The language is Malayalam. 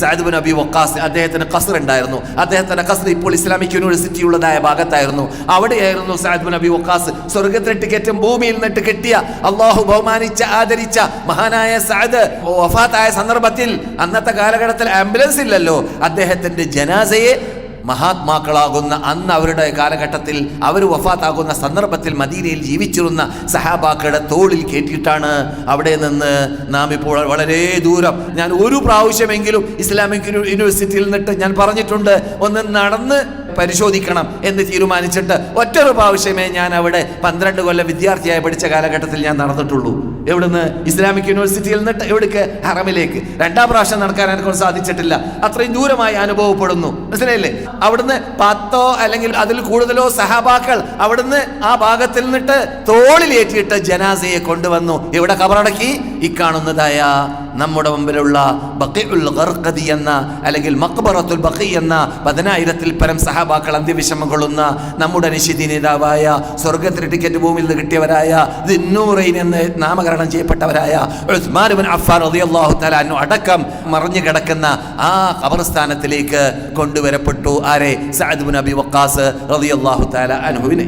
സഅദ് ബിൻ അബി വക്കാസ് അദ്ദേഹത്തിന് കസർ ഉണ്ടായിരുന്നു. അദ്ദേഹത്തിന്റെ കസർ ഇപ്പോൾ ഇസ്ലാമിക് യൂണിവേഴ്സിറ്റി ഉള്ളതായ ഭാഗത്തായിരുന്നു. അവിടെയായിരുന്നു സഅദ് ബിൻ അബി വക്കാസ് സ്വർഗത്തിലെ ടിക്കറ്റും ഭൂമിയിൽ നിന്നിട്ട് കിട്ടിയ അള്ളാഹു ബഹുമാനിച്ച ആദരിച്ച മഹാനായ സഅദ് വഫാത്തായ സന്ദർഭത്തിൽ അന്നത്തെ കാലഘട്ടത്തിൽ ആംബുലൻസ് ഇല്ലല്ലോ. അദ്ദേഹത്തിന്റെ ജനാസയെ മഹാത്മാക്കളാകുന്ന അന്ന് അവരുടെ കാലഘട്ടത്തിൽ അവർ വഫാത്താകുന്ന സന്ദർഭത്തിൽ മദീനയിൽ ജീവിച്ചിരുന്ന സഹാബാക്കളുടെ തോളിൽ കയറ്റിയിട്ടാണ് അവിടെ നിന്ന് നാം ഇപ്പോൾ വളരെ ദൂരം. ഞാൻ ഒരു പ്രാവശ്യമെങ്കിലും ഇസ്ലാമിക് യൂണിവേഴ്സിറ്റിയിൽ നിന്നിട്ട് ഞാൻ പറഞ്ഞിട്ടുണ്ട് ഒന്ന് നടന്ന് പരിശോധിക്കണം എന്ന് തീരുമാനിച്ചിട്ട് ഒറ്റൊരു പ്രാവശ്യമേ ഞാൻ അവിടെ പന്ത്രണ്ട് കൊല്ലം വിദ്യാർത്ഥിയായി പഠിച്ച കാലഘട്ടത്തിൽ ഞാൻ നടന്നിട്ടുള്ളൂ. എവിടുന്ന്? ഇസ്ലാമിക് യൂണിവേഴ്സിറ്റിയിൽ നിന്ന് എവിടേക്ക്? ഹറമിലേക്ക്. രണ്ടാം പ്രാവശ്യം നടക്കാൻ എനിക്ക് സാധിച്ചിട്ടില്ല. അത്രയും ദൂരമായി അനുഭവപ്പെടുന്നു. മനസ്സിലായില്ലേ? അവിടുന്ന് പത്തോ അല്ലെങ്കിൽ അതിൽ കൂടുതലോ സഹാബാക്കൾ അവിടുന്ന് ആ ഭാഗത്തിൽ നിന്നിട്ട് തോളിലേറ്റിയിട്ട് ജനാസയെ കൊണ്ടുവന്നു. എവിടെ കബറടക്കി? ഈ കാണുന്നതായ നമ്മുടെ മുമ്പിലുള്ള ബഖീഉൽ ഗർഖദി എന്ന അല്ലെങ്കിൽ മക്ബറത്തുൽ ബക്കി എന്ന പതിനായിരത്തിൽ പരം സഹാബാക്കൾ അന്ത്യവിഷമം കൊള്ളുന്ന നമ്മുടെ നിശിതി നേതാവായ സ്വർഗത്തിന് ടിക്കറ്റ് ഭൂമിയിൽ നിന്ന് കിട്ടിയവരായ ദിന്നൂറൈൻ എന്ന് നാമകരണം ചെയ്യപ്പെട്ടവരായ അഫ്ഫാൻ റളിയല്ലാഹു തആല അൻഹു അടക്കം മറിഞ്ഞു കിടക്കുന്ന ആ ഖബർസ്ഥാനത്തിലേക്ക് കൊണ്ടുവരപ്പെട്ടു ആരെ? സഅദ് അബി വക്കാസ് റളിയല്ലാഹു തആല അൻഹുവിനെ.